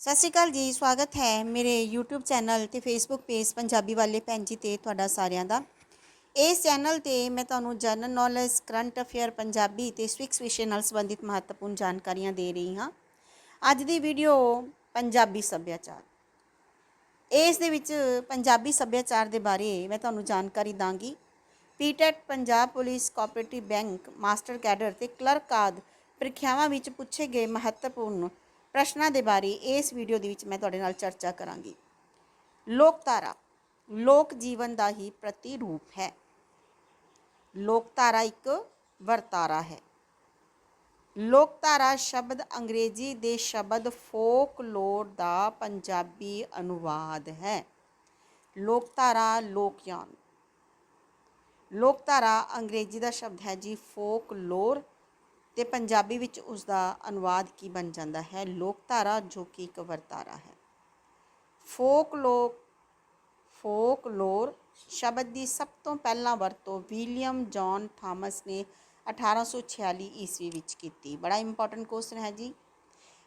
ਸਤਿ ਸ਼੍ਰੀ ਅਕਾਲ ਜੀ, ਸਵਾਗਤ ਹੈ ਮੇਰੇ YouTube ਚੈਨਲ ਤੇ Facebook ਪੇਜ ਪੰਜਾਬੀ ਵਾਲੇ ਭੈਣ ਜੀ ਤੇ ਤੁਹਾਡਾ ਸਾਰਿਆਂ ਦਾ। ਇਸ ਚੈਨਲ ਤੇ ਮੈਂ ਤੁਹਾਨੂੰ general knowledge current affair Punjabi ਤੇ ਸਵਿਕਸ ਵਿਸ਼ੇ ਨਾਲ ਸੰਬੰਧਿਤ ਮਹੱਤਵਪੂਰਨ ਜਾਣਕਾਰੀਆਂ ਦੇ ਰਹੀ ਹਾਂ। ਅੱਜ ਦੀ ਵੀਡੀਓ ਪੰਜਾਬੀ ਸੱਭਿਆਚਾਰ। ਇਸ ਦੇ ਵਿੱਚ ਪੰਜਾਬੀ ਸੱਭਿਆਚਾਰ ਦੇ ਬਾਰੇ ਮੈਂ ਤੁਹਾਨੂੰ ਜਾਣਕਾਰੀ ਦਾਂਗੀ। PTET Punjab police cooperative bank master cadre ਤੇ ਕਲਰਕ ਆਦਿ ਪ੍ਰੀਖਿਆਵਾਂ ਵਿੱਚ ਪੁੱਛੇ ਗਏ ਮਹੱਤਵਪੂਰਨ ਪ੍ਰਸ਼ਨਾਂ ਦੇ ਬਾਰੇ ਇਸ ਵੀਡੀਓ ਦੇ ਵਿੱਚ ਮੈਂ ਤੁਹਾਡੇ ਨਾਲ ਚਰਚਾ ਕਰਾਂਗੀ। ਲੋਕਧਾਰਾ, ਲੋਕ ਜੀਵਨ ਦਾ ਹੀ ਪ੍ਰਤੀਰੂਪ ਹੈ। ਲੋਕਧਾਰਾ ਇੱਕ ਵਰਤਾਰਾ ਹੈ। ਲੋਕਧਾਰਾ ਸ਼ਬਦ ਅੰਗਰੇਜ਼ੀ ਦੇ ਸ਼ਬਦ ਫੋਕਲੋਰ ਦਾ ਪੰਜਾਬੀ ਅਨੁਵਾਦ ਹੈ। ਲੋਕਧਾਰਾ ਲੋਕਯਾਨ। ਲੋਕਧਾਰਾ ਅੰਗਰੇਜ਼ੀ ਦਾ ਸ਼ਬਦ ਹੈ ਜੀ ਫੋਕਲੋਰ। ਤੇ ਪੰਜਾਬੀ ਵਿੱਚ ਉਸ ਦਾ ਅਨੁਵਾਦ ਕੀ ਬਣ ਜਾਂਦਾ ਹੈ? ਲੋਕਧਾਰਾ ਜੋ ਕਿ ਇੱਕ ਵਰਤਾਰਾ ਹੈ। ਫੋਕ ਫੋਕਲੋਕ ਫੋਕਲੋਰ ਸ਼ਬਦ ਦੀ ਸਭ ਤੋਂ ਪਹਿਲਾਂ ਵਰਤੋਂ ਵਿਲੀਅਮ ਜੌਨ ਥਾਮਸ ਨੇ 1846 ਈਸਵੀ ਵਿੱਚ ਕੀਤੀ। ਬੜਾ ਇੰਪੋਰਟੈਂਟ ਕੁਐਸਚਨ ਹੈ ਜੀ।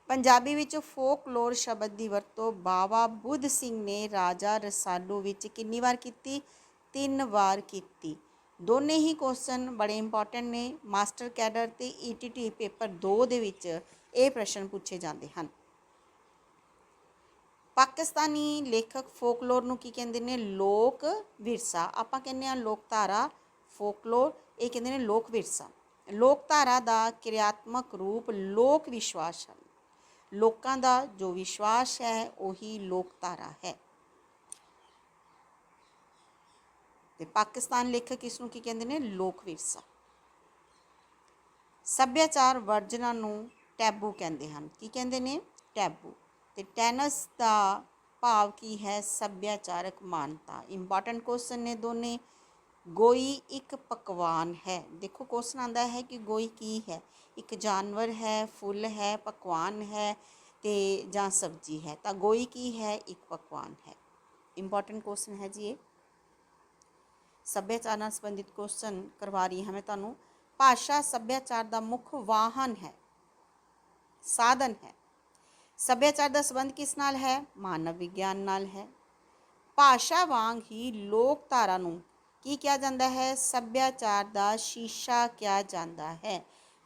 ਪੰਜਾਬੀ ਵਿੱਚ ਫੋਕਲੋਰ ਸ਼ਬਦ ਦੀ ਵਰਤੋਂ ਬਾਵਾ ਬੁੱਧ ਸਿੰਘ ਨੇ ਰਾਜਾ ਰਸਾਲੂ ਵਿੱਚ ਕਿੰਨੀ ਵਾਰ ਕੀਤੀ? ਤਿੰਨ ਵਾਰ ਕੀਤੀ। ਦੋਨੇ ਹੀ ਕੁਐਸਚਨ ਬੜੇ ਇੰਪੋਰਟੈਂਟ ਨੇ। ਮਾਸਟਰ ਕੈਡਰ ਤੇ ਈਟੀਟੀ ਪੇਪਰ 2 ਦੇ ਵਿੱਚ ਇਹ ਪ੍ਰਸ਼ਨ ਪੁੱਛੇ ਜਾਂਦੇ ਹਨ। ਪਾਕਿਸਤਾਨੀ ਲੇਖਕ ਫੋਕਲੋਰ ਨੂੰ ਕੀ ਕਹਿੰਦੇ ਨੇ? ਲੋਕ ਵਿਰਸਾ। ਆਪਾਂ ਕਹਿੰਦੇ ਆ ਲੋਕਧਾਰਾ ਫੋਕਲੋਰ ਇਹ ਕਹਿੰਦੇ ਨੇ ਲੋਕ ਵਿਰਸਾ। ਲੋਕਧਾਰਾ ਦਾ ਕਿਰਿਆਤਮਕ ਰੂਪ ਲੋਕ ਵਿਸ਼ਵਾਸ ਹਨ। ਲੋਕਾਂ ਦਾ ਜੋ ਵਿਸ਼ਵਾਸ ਹੈ, ਉਹੀ ਲੋਕਧਾਰਾ ਹੈ। ਤੇ ਪਾਕਿਸਤਾਨ ਲੇਖਕ ਇਸ ਨੂੰ ਕੀ ਕਹਿੰਦੇ ਨੇ? ਲੋਕ ਵਿਰਸਾ। ਸੱਭਿਆਚਾਰ ਵਰਜਨਾਂ ਨੂੰ ਟੈਬੂ ਕਹਿੰਦੇ ਹਨ। ਕੀ ਕਹਿੰਦੇ ਨੇ? ਟੈਬੂ। ਤੇ ਟੈਨਸ ਦਾ ਭਾਵ ਕੀ ਹੈ? ਸੱਭਿਆਚਾਰਕ ਮਾਨਤਾ। ਇੰਪੋਰਟੈਂਟ ਕੁਐਸਚਨ ਨੇ ਦੋਨੇ। ਗੋਈ ਇੱਕ ਪਕਵਾਨ ਹੈ। ਦੇਖੋ ਕੁਐਸਚਨ ਆਂਦਾ ਹੈ ਕਿ ਗੋਈ ਕੀ ਹੈ? ਇੱਕ ਜਾਨਵਰ ਹੈ, ਫੁੱਲ ਹੈ, ਪਕਵਾਨ ਹੈ ਤੇ ਜਾਂ ਸਬਜ਼ੀ ਹੈ। ਤਾਂ ਗੋਈ ਕੀ ਹੈ? ਇੱਕ ਪਕਵਾਨ ਹੈ। ਇੰਪੋਰਟੈਂਟ ਕੁਐਸਚਨ ਹੈ ਜੀ ਇਹ। ਸੱਭਿਆਚਾਰ ਨਾਲ ਸੰਬੰਧਿਤ ਕੁਐਸਚਨ ਕਰਵਾ ਰਹੀ ਹਾਂ ਮੈਂ ਤੁਹਾਨੂੰ। ਭਾਸ਼ਾ ਸੱਭਿਆਚਾਰ ਦਾ ਮੁੱਖ ਵਾਹਨ ਹੈ, ਸਾਧਨ ਹੈ। ਸੱਭਿਆਚਾਰ ਦਾ ਸੰਬੰਧ ਕਿਸ ਨਾਲ ਹੈ? ਮਾਨਵ ਵਿਗਿਆਨ ਨਾਲ ਹੈ। ਭਾਸ਼ਾ ਵਾਂਗ ਹੀ ਲੋਕ ਧਾਰਾ ਨੂੰ ਕੀ ਕਿਹਾ ਜਾਂਦਾ ਹੈ? ਸੱਭਿਆਚਾਰ ਦਾ ਸ਼ੀਸ਼ਾ ਕਿਹਾ ਜਾਂਦਾ ਹੈ।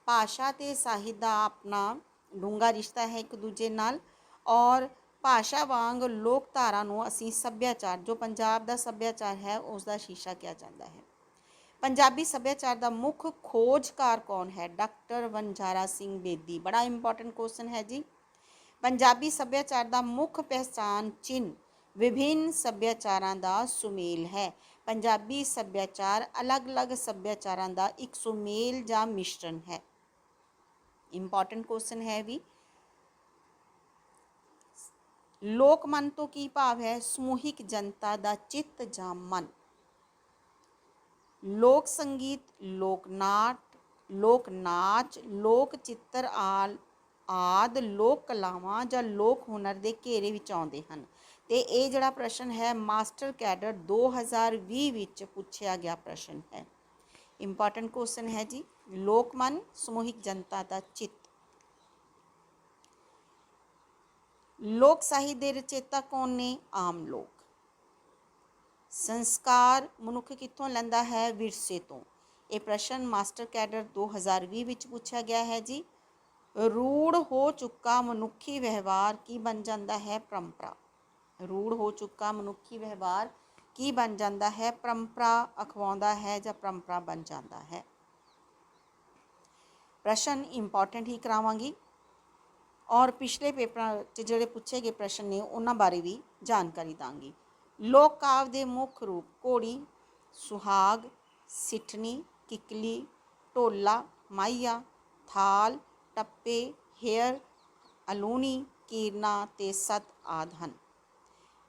ਭਾਸ਼ਾ ਤੇ ਸਾਹਿਤ ਦਾ ਆਪਣਾ ਡੂੰਘਾ ਰਿਸ਼ਤਾ ਹੈ ਇੱਕ ਦੂਜੇ ਨਾਲ ਔਰ ਭਾਸ਼ਾ ਵਾਂਗ ਲੋਕ ਧਾਰਾ ਨੂੰ ਅਸੀਂ ਸੱਭਿਆਚਾਰ, ਜੋ ਪੰਜਾਬ ਦਾ ਸੱਭਿਆਚਾਰ ਹੈ ਉਸ ਦਾ ਸ਼ੀਸ਼ਾ ਕਿਹਾ ਜਾਂਦਾ ਹੈ। ਪੰਜਾਬੀ ਸੱਭਿਆਚਾਰ ਦਾ ਮੁੱਖ ਖੋਜਕਾਰ ਕੌਣ ਹੈ? ਡਾਕਟਰ ਵੰਜਾਰਾ ਸਿੰਘ ਬੇਦੀ। ਬੜਾ ਇੰਪੋਰਟੈਂਟ ਕੁਐਸਚਨ ਹੈ ਜੀ। ਪੰਜਾਬੀ ਸੱਭਿਆਚਾਰ ਦਾ ਮੁੱਖ ਪਹਿਚਾਨ ਚਿੰਨ ਵਿਭਿੰਨ ਸੱਭਿਆਚਾਰਾਂ ਦਾ ਸੁਮੇਲ ਹੈ। ਪੰਜਾਬੀ ਸੱਭਿਆਚਾਰ ਅਲੱਗ-ਅਲੱਗ ਸੱਭਿਆਚਾਰਾਂ ਦਾ ਇੱਕ ਸੁਮੇਲ ਜਾਂ ਮਿਸ਼ਰਣ ਹੈ। ਇੰਪੋਰਟੈਂਟ ਕੁਐਸਚਨ ਹੈ ਵੀ। ਲੋਕ ਮਨ ਤੋਂ ਕੀ ਭਾਵ ਹੈ? ਸਮੂਹਿਕ ਜਨਤਾ ਦਾ ਚਿੱਤ ਜਾਂ ਮਨ? ਲੋਕ ਸੰਗੀਤ, ਲੋਕ ਨਾਟ, ਲੋਕ ਨਾਚ, ਲੋਕ ਚਿੱਤਰ ਆਲ, ਆਦ, ਲੋਕ ਕਲਾਵਾਂ ਜਾਂ ਲੋਕ ਹੁਨਰ ਦੇ ਘੇਰੇ ਵਿੱਚ ਆਉਂਦੇ ਹਨ। ਤੇ ਇਹ ਜਿਹੜਾ ਪ੍ਰਸ਼ਨ ਹੈ, ਮਾਸਟਰ ਕੈਡਰ 2020 ਵਿੱਚ ਪੁੱਛਿਆ ਗਿਆ ਪ੍ਰਸ਼ਨ ਹੈ। ਇੰਪੋਰਟੈਂਟ ਕੁਐਸਚਨ ਹੈ ਜੀ। ਲੋਕ ਮਨ, ਸਮੂਹਿਕ ਜਨਤਾ ਦਾ ਚਿੱਤ। ਲੋਕ ਸਾਹਿਤ ਦੇ ਰਚੇਤਾ ਕੌਣ ਨੇ? ਆਮ ਲੋਕ। ਸੰਸਕਾਰ ਮਨੁੱਖ ਕਿੱਥੋਂ ਲੈਂਦਾ ਹੈ? ਵਿਰਸੇ ਤੋਂ। ਇਹ ਪ੍ਰਸ਼ਨ ਮਾਸਟਰ ਕੈਡਰ 2020 ਵਿੱਚ ਪੁੱਛਿਆ ਗਿਆ ਹੈ ਜੀ। ਰੂੜ ਹੋ ਚੁੱਕਾ ਮਨੁੱਖੀ ਵਿਵਹਾਰ ਕੀ ਬਣ ਜਾਂਦਾ ਹੈ? ਪਰੰਪਰਾ। ਰੂੜ ਹੋ ਚੁੱਕਾ ਮਨੁੱਖੀ ਵਿਵਹਾਰ ਕੀ ਬਣ ਜਾਂਦਾ ਹੈ? ਪਰੰਪਰਾ ਅਖਵਾਉਂਦਾ ਹੈ ਜਾਂ ਪਰੰਪਰਾ ਬਣ ਜਾਂਦਾ ਹੈ? ਪ੍ਰਸ਼ਨ ਇੰਪੋਰਟੈਂਟ ਹੀ ਕਰਾਵਾਂਗੀ। ਔਰ ਪਿਛਲੇ ਪੇਪਰਾਂ 'ਚ ਜਿਹੜੇ ਪੁੱਛੇ ਗਏ ਪ੍ਰਸ਼ਨ ਨੇ, ਉਹਨਾਂ ਬਾਰੇ ਵੀ ਜਾਣਕਾਰੀ ਦਾਂਗੀ। ਲੋਕ ਕਾਵ ਦੇ ਮੁੱਖ ਰੂਪ ਘੋੜੀ, ਸੁਹਾਗ, ਸਿੱਠਣੀ, ਕਿਕਲੀ, ਢੋਲਾ ਮਾਈਆ ਥਾਲ, ਟੱਪੇ, ਹੇਅਰ, ਅਲੂਣੀ, ਕੀਰਨਾ ਤੇ ਸਤ ਆਦ ਹਨ।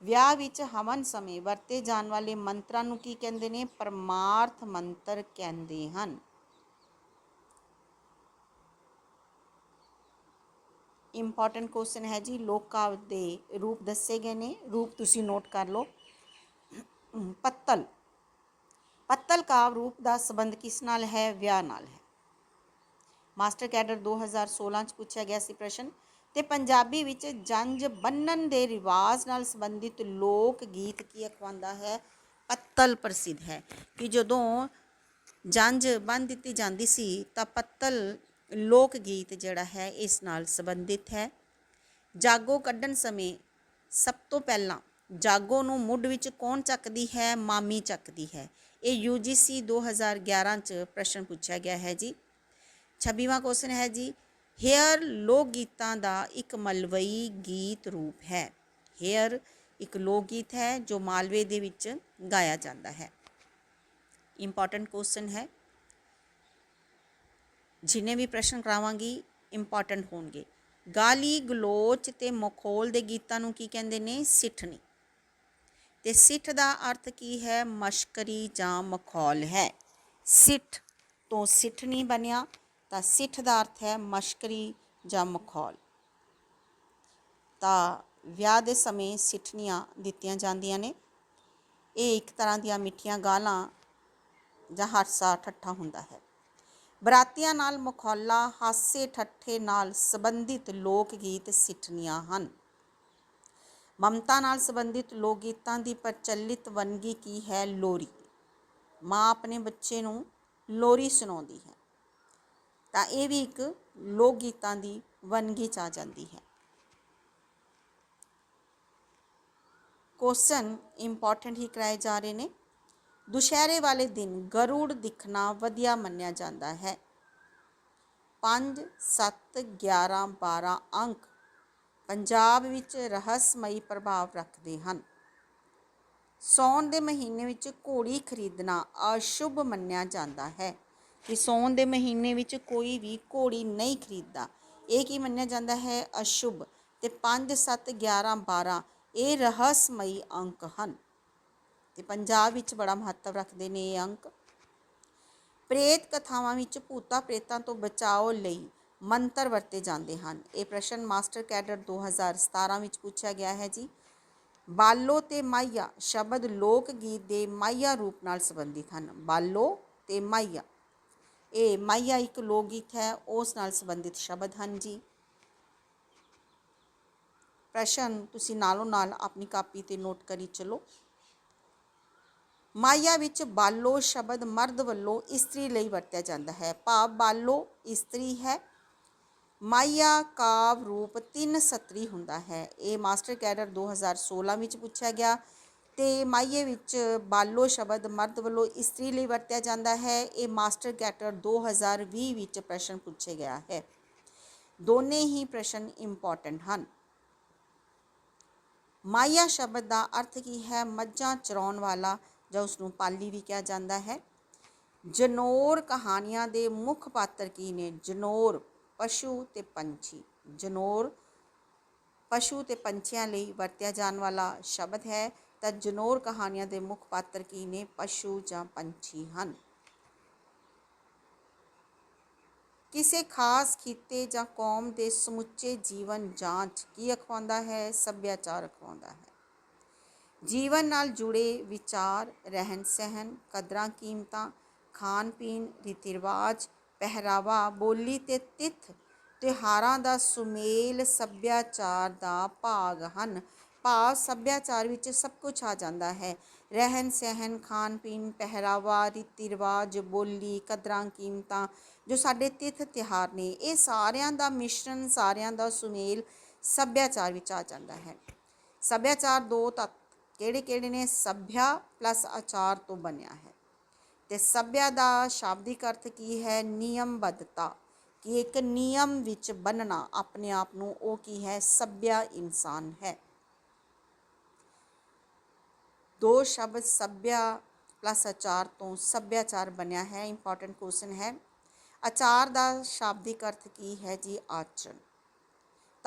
ਵਿਆਹ ਵਿੱਚ ਹਵਨ ਸਮੇਂ ਵਰਤੇ ਜਾਣ ਵਾਲੇ ਮੰਤਰਾਂ ਨੂੰ ਕੀ ਕਹਿੰਦੇ ਨੇ? ਪਰਮਾਰਥ ਮੰਤਰ ਕਹਿੰਦੇ ਹਨ। ਇੰਪੋਰਟੈਂਟ ਕੁਐਸਚਨ ਹੈ ਜੀ, ਲੋਕ ਕਾਵਿ ਦੇ ਰੂਪ ਦੱਸੇ ਗਏ ਨੇ, ਰੂਪ ਤੁਸੀਂ ਨੋਟ ਕਰ ਲਓ। ਪੱਤਲ ਪੱਤਲ ਕਾਵ ਰੂਪ ਦਾ ਸੰਬੰਧ ਕਿਸ ਨਾਲ ਹੈ? ਵਿਆਹ ਨਾਲ ਹੈ। ਮਾਸਟਰ ਕੈਡਰ 2016 ਚ ਪੁੱਛਿਆ ਗਿਆ ਸੀ ਪ੍ਰਸ਼ਨ, ਤੇ ਪੰਜਾਬੀ ਵਿੱਚ ਜੰਜ ਬੰਨਣ ਦੇ ਰਿਵਾਜ ਨਾਲ ਸੰਬੰਧਿਤ ਲੋਕ ਗੀਤ ਕੀ ਅਖਵਾਉਂਦਾ ਹੈ? ਪੱਤਲ ਪ੍ਰਸਿੱਧ ਹੈ ਕਿ ਜਦੋਂ ਜੰਜ ਬੰਨ ਦਿੱਤੀ ਜਾਂਦੀ ਸੀ, ਤਾਂ ਪੱਤਲ ਲੋਕ ਗੀਤ ਜਿਹੜਾ ਹੈ ਇਸ ਨਾਲ ਸੰਬੰਧਿਤ ਹੈ। ਜਾਗੋ ਕੱਢਣ ਸਮੇਂ ਸਭ ਤੋਂ ਪਹਿਲਾਂ ਜਾਗੋ ਨੂੰ ਮੁੱਢ ਵਿੱਚ ਕੌਣ ਚੱਕਦੀ ਹੈ? ਮਾਮੀ ਚੱਕਦੀ ਹੈ। ਇਹ UGC 2011 ਚ ਪ੍ਰਸ਼ਨ ਪੁੱਛਿਆ ਗਿਆ ਹੈ ਜੀ। 26ਵਾਂ ਕੁਐਸਚਨ ਹੈ ਜੀ, ਹੇਅਰ ਲੋਕ ਗੀਤਾਂ ਦਾ ਇੱਕ ਮਲਵਈ ਗੀਤ ਰੂਪ ਹੈ। ਹੇਅਰ ਇੱਕ ਲੋਕ ਗੀਤ ਹੈ ਜੋ ਮਾਲਵੇ ਦੇ ਵਿੱਚ ਗਾਇਆ ਜਾਂਦਾ ਹੈ। ਇੰਪੋਰਟੈਂਟ ਕੁਐਸਚਨ ਹੈ। ਜਿੰਨੇ ਵੀ ਪ੍ਰਸ਼ਨ ਕਰਾਵਾਂਗੀ ਇੰਪੋਰਟੈਂਟ ਹੋਣਗੇ। ਗਾਲੀ, ਗਲੋਚ ਤੇ ਮਖੌਲ ਦੇ ਗੀਤਾਂ ਨੂੰ ਕੀ ਕਹਿੰਦੇ ਨੇ? ਸਿੱਠਣੀ। ਤੇ ਸਿੱਠ ਦਾ ਅਰਥ ਕੀ ਹੈ? ਮਸ਼ਕਰੀ ਜਾਂ ਮਖੌਲ ਹੈ। ਸਿੱਠ ਤੋਂ ਸਿੱਠਣੀ ਬਣਿਆ, ਤਾਂ ਸਿੱਠ ਦਾ ਅਰਥ ਹੈ ਮਸ਼ਕਰੀ ਜਾਂ ਮਖੌਲ। ਤਾਂ ਵਿਆਹ ਦੇ ਸਮੇਂ ਸਿੱਠਣੀਆਂ ਦਿੱਤੀਆਂ ਜਾਂਦੀਆਂ ਨੇ। ਇਹ ਇੱਕ ਤਰ੍ਹਾਂ ਦੀਆਂ ਮਿੱਠੀਆਂ ਗਾਲਾਂ ਜਾਂ ਹਾਸਾ ਠੱਠਾ ਹੁੰਦਾ ਹੈ। ਬਰਾਤੀਆਂ ਨਾਲ ਮਖੌਲਾ, ਹਾਸੇ ਠੱਠੇ ਨਾਲ ਸੰਬੰਧਿਤ ਲੋਕ ਗੀਤ ਸਿੱਠਣੀਆਂ ਹਨ। ਮਮਤਾ ਨਾਲ ਸੰਬੰਧਿਤ ਲੋਕ ਗੀਤਾਂ ਦੀ ਪ੍ਰਚਲਿਤ ਵੰਨਗੀ ਕੀ ਹੈ? ਲੋਰੀ। ਮਾਂ ਆਪਣੇ ਬੱਚੇ ਨੂੰ ਲੋਰੀ ਸੁਣਾਉਂਦੀ ਹੈ। ਤਾਂ ਇਹ ਵੀ ਇੱਕ ਲੋਕ ਗੀਤਾਂ ਦੀ ਵੰਨਗੀ ਚ ਆ ਜਾਂਦੀ ਹੈ। ਕੁਐਸਚਨ ਇੰਪੋਰਟੈਂਟ ਹੀ ਕਰਾਏ ਜਾ ਰਹੇ ਨੇ। ਦੁਸ਼ਹਿਰੇ ਵਾਲੇ ਦਿਨ ਗਰੁੜ ਦਿਖਣਾ ਵਧੀਆ ਮੰਨਿਆ ਜਾਂਦਾ ਹੈ। 5 7 11 12 ਅੰਕ ਪੰਜਾਬ ਵਿੱਚ ਰਹੱਸਮਈ ਪ੍ਰਭਾਵ ਰੱਖਦੇ ਹਨ। ਸੌਣ ਦੇ ਮਹੀਨੇ ਵਿੱਚ ਘੋੜੀ ਖਰੀਦਣਾ ਅਸ਼ੁਭ ਮੰਨਿਆ ਜਾਂਦਾ ਹੈ ਕਿ ਸੌਣ ਦੇ ਮਹੀਨੇ ਵਿੱਚ ਕੋਈ ਵੀ ਘੋੜੀ ਨਹੀਂ ਖਰੀਦਦਾ। ਇਹ ਕੀ ਮੰਨਿਆ ਜਾਂਦਾ ਹੈ? ਅਸ਼ੁਭ। ਤੇ 5 7 11 12 ਇਹ ਰਹੱਸਮਈ ਅੰਕ ਹਨ। ਤੇ ਪੰਜਾਬ ਵਿੱਚ ਬੜਾ ਮਹੱਤਵ ਰੱਖਦੇ ਨੇ ਇਹ ਅੰਕ। ਪ੍ਰੇਤ ਕਥਾਵਾਂ ਵਿੱਚ ਭੂਤਾਂ ਪ੍ਰੇਤਾਂ ਤੋਂ ਬਚਾਓ ਲਈ ਮੰਤਰ ਵਰਤੇ ਜਾਂਦੇ ਹਨ। ਇਹ ਪ੍ਰਸ਼ਨ ਮਾਸਟਰ ਕੈਡਰ 2017 ਵਿੱਚ ਪੁੱਛਿਆ ਗਿਆ ਹੈ ਜੀ। ਬਾਲੋ ਤੇ ਮਾਈਆ ਸ਼ਬਦ ਲੋਕ ਗੀਤ ਦੇ ਮਾਈਆ ਰੂਪ ਨਾਲ ਸੰਬੰਧਿਤ ਹਨ। ਬਾਲੋ ਤੇ ਮਾਈਆ ਇਹ ਮਾਈਆ ਇੱਕ ਲੋਕ ਗੀਤ ਹੈ, ਉਸ ਨਾਲ ਸੰਬੰਧਿਤ ਸ਼ਬਦ ਹਨ ਜੀ। ਪ੍ਰਸ਼ਨ ਤੁਸੀਂ ਨਾਲੋਂ ਨਾਲ ਆਪਣੀ ਕਾਪੀ ਤੇ ਨੋਟ ਕਰੀ ਚਲੋ। ਮਾਇਆ ਵਿੱਚ ਬਾਲੋ ਸ਼ਬਦ ਮਰਦ ਵੱਲੋਂ ਇਸਤਰੀ ਲਈ ਵਰਤਿਆ ਜਾਂਦਾ ਹੈ। ਭਾਵ ਬਾਲੋ ਇਸਤਰੀ ਹੈ। ਮਾਇਆ ਕਾਵ ਰੂਪ ਤਿੰਨ ਸਤਰੀ ਹੁੰਦਾ ਹੈ। ਇਹ ਮਾਸਟਰ ਕੈਡਰ 2016 ਵਿੱਚ ਪੁੱਛਿਆ ਗਿਆ ਤੇ ਮਾਈਏ ਵਿੱਚ ਬਾਲੋ ਸ਼ਬਦ ਮਰਦ ਵੱਲੋਂ ਇਸਤਰੀ ਲਈ ਵਰਤਿਆ ਜਾਂਦਾ ਹੈ। ਇਹ ਮਾਸਟਰ ਕੈਡਰ 2020 ਵਿੱਚ ਪ੍ਰਸ਼ਨ ਪੁੱਛਿਆ ਗਿਆ ਹੈ। ਦੋਨੇ ਹੀ ਪ੍ਰਸ਼ਨ ਇੰਪੋਰਟੈਂਟ ਹਨ। ਮਾਇਆ ਸ਼ਬਦ ਦਾ ਅਰਥ ਕੀ ਹੈ? ਮੱਝਾਂ ਚਰਾਉਣ ਵਾਲਾ ਜਾਂ ਉਸ ਨੂੰ ਪਾਲੀ ਵੀ ਕਿਹਾ ਜਾਂਦਾ ਹੈ। ਜਨੌਰ ਕਹਾਣੀਆਂ ਦੇ ਮੁੱਖ ਪਾਤਰ ਕੀ ਨੇ? ਜਨੌਰ ਪਸ਼ੂ ਤੇ ਪੰਛੀ। ਜਨੌਰ ਪਸ਼ੂ ਤੇ ਪੰਛੀਆਂ ਲਈ ਵਰਤਿਆ ਜਾਣ ਵਾਲਾ ਸ਼ਬਦ ਹੈ। ਤਾਂ ਜਨੌਰ ਕਹਾਣੀਆਂ ਦੇ ਮੁੱਖ ਪਾਤਰ ਕੀ ਨੇ? ਪਸ਼ੂ ਜਾਂ ਪੰਛੀ ਹਨ। ਕਿਸੇ ਖਾਸ ਖਿੱਤੇ ਜਾਂ ਕੌਮ ਦੇ ਸਮੁੱਚੇ ਜੀਵਨ ਜਾਂਚ ਕੀ ਅਖਵਾਉਂਦਾ ਹੈ? ਸੱਭਿਆਚਾਰ ਅਖਵਾਉਂਦਾ ਹੈ। ਜੀਵਨ ਨਾਲ ਜੁੜੇ ਵਿਚਾਰ, ਰਹਿਣ ਸਹਿਣ, ਕਦਰਾਂ ਕੀਮਤਾਂ, ਖਾਣ ਪੀਣ, ਰੀਤੀ ਰਿਵਾਜ, ਪਹਿਰਾਵਾ, ਬੋਲੀ ਤੇ ਤਿੱਥ ਤਿਉਹਾਰਾਂ ਦਾ ਸੁਮੇਲ ਸੱਭਿਆਚਾਰ ਦਾ ਭਾਗ ਹਨ। ਭਾਵ ਸੱਭਿਆਚਾਰ ਵਿੱਚ ਸਭ ਕੁਝ ਆ ਜਾਂਦਾ ਹੈ। ਰਹਿਣ ਸਹਿਣ, ਖਾਣ ਪੀਣ, ਪਹਿਰਾਵਾ, ਰੀਤੀ ਰਿਵਾਜ, ਬੋਲੀ, ਕਦਰਾਂ ਕੀਮਤਾਂ ਜੋ ਸਾਡੇ ਤਿੱਥ ਤਿਉਹਾਰ ਨੇ, ਇਹ ਸਾਰਿਆਂ ਦਾ ਮਿਸ਼ਰਣ ਸਾਰਿਆਂ ਦਾ ਸੁਮੇਲ ਸੱਭਿਆਚਾਰ ਵਿੱਚ ਆ ਜਾਂਦਾ ਹੈ। ਸੱਭਿਆਚਾਰ ਦੋ ਤੱਤ ਕਿਹੜੇ ਕਿਹੜੇ ਨੇ? ਸਭਿਆ ਪਲੱਸ ਆਚਾਰ ਤੋਂ ਬਣਿਆ ਹੈ। ਤੇ ਸਭਿਆ ਦਾ ਸ਼ਾਬਦਿਕ ਅਰਥ ਕੀ ਹੈ? ਨਿਯਮਬੱਧਤਾ। ਕਿ ਇੱਕ ਨਿਯਮ ਵਿੱਚ ਬੰਨਣਾ ਆਪਣੇ ਆਪ ਨੂੰ ਉਹ ਕੀ ਹੈ? ਸਭਿਆ ਇਨਸਾਨ ਹੈ। ਦੋ ਸ਼ਬਦ ਸਭਿਆ ਪਲੱਸ ਆਚਾਰ ਤੋਂ ਸੱਭਿਆਚਾਰ ਬਣਿਆ ਹੈ। ਇੰਪੋਰਟੈਂਟ ਕੁਐਸਚਨ ਹੈ। ਆਚਾਰ ਦਾ ਸ਼ਾਬਦਿਕ ਅਰਥ ਕੀ ਹੈ ਜੀ? ਆਚਰਣ।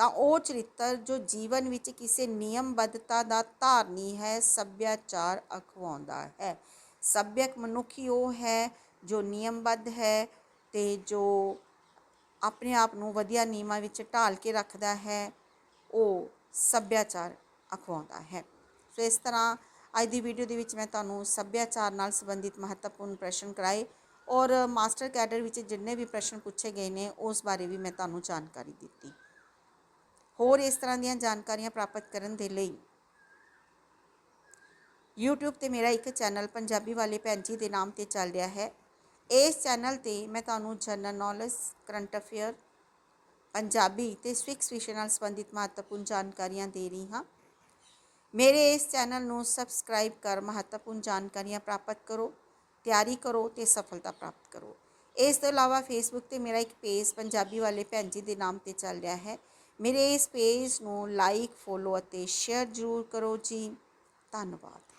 ਤਾਂ ਉਹ ਚਰਿੱਤਰ ਜੋ ਜੀਵਨ ਵਿੱਚ ਕਿਸੇ ਨਿਯਮਬੱਧਤਾ ਦਾ ਧਾਰਨੀ ਹੈ, ਸੱਭਿਆਚਾਰ ਅਖਵਾਉਂਦਾ ਹੈ। ਸੱਭਿਅਕ ਮਨੁੱਖੀ ਉਹ ਹੈ ਜੋ ਨਿਯਮਬੱਧ ਹੈ ਤੇ ਜੋ ਆਪਣੇ ਆਪ ਨੂੰ ਵਧੀਆ ਨਿਯਮਾਂ ਵਿੱਚ ਢਾਲ ਕੇ ਰੱਖਦਾ ਹੈ, ਉਹ ਸੱਭਿਆਚਾਰ ਅਖਵਾਉਂਦਾ ਹੈ। ਸੋ ਇਸ ਤਰ੍ਹਾਂ ਅੱਜ ਦੀ ਵੀਡੀਓ ਦੇ ਵਿੱਚ ਮੈਂ ਤੁਹਾਨੂੰ ਸੱਭਿਆਚਾਰ ਨਾਲ ਸੰਬੰਧਿਤ ਮਹੱਤਵਪੂਰਨ ਪ੍ਰਸ਼ਨ ਕਰਾਏ ਔਰ ਮਾਸਟਰ ਕੈਡਰ ਵਿੱਚ ਜਿੰਨੇ ਵੀ ਪ੍ਰਸ਼ਨ ਪੁੱਛੇ ਗਏ ਨੇ, ਉਸ ਬਾਰੇ ਵੀ ਮੈਂ ਤੁਹਾਨੂੰ ਜਾਣਕਾਰੀ ਦਿੱਤੀ। ਹੋਰ ਇਸ ਤਰ੍ਹਾਂ ਦੀਆਂ ਜਾਣਕਾਰੀਆਂ ਪ੍ਰਾਪਤ ਕਰਨ ਦੇ ਲਈ YouTube ਤੇ ਮੇਰਾ ਇੱਕ ਚੈਨਲ ਪੰਜਾਬੀ ਵਾਲੇ ਭੈਣ ਜੀ ਦੇ ਨਾਮ ਤੇ ਚੱਲ ਰਿਹਾ ਹੈ। ਇਸ ਚੈਨਲ ਤੇ ਮੈਂ ਤੁਹਾਨੂੰ general knowledge current affair Punjabi ਤੇ ਸਵਿਕਸ ਵਿਸ਼ੇ ਨਾਲ ਸੰਬੰਧਿਤ ਮਹੱਤਵਪੂਰਨ ਜਾਣਕਾਰੀਆਂ ਦੇ ਰਹੀ ਹਾਂ। ਮੇਰੇ ਇਸ ਚੈਨਲ ਨੂੰ ਸਬਸਕ੍ਰਾਈਬ ਕਰ ਮਹੱਤਵਪੂਰਨ ਜਾਣਕਾਰੀਆਂ ਪ੍ਰਾਪਤ ਕਰੋ, ਤਿਆਰੀ ਕਰੋ ਤੇ ਸਫਲਤਾ ਪ੍ਰਾਪਤ ਕਰੋ। ਇਸ ਤੋਂ ਇਲਾਵਾ ਫੇਸਬੁੱਕ ਤੇ ਮੇਰਾ ਇੱਕ ਪੇਜ ਪੰਜਾਬੀ ਵਾਲੇ ਭੈਣ ਜੀ ਦੇ ਨਾਮ ਤੇ ਚੱਲ ਰਿਹਾ ਹੈ। ਮੇਰੇ ਇਸ ਪੇਜ ਨੂੰ ਲਾਈਕ ਫੋਲੋ ਅਤੇ ਸ਼ੇਅਰ ਜ਼ਰੂਰ ਕਰੋ ਜੀ। ਧੰਨਵਾਦ।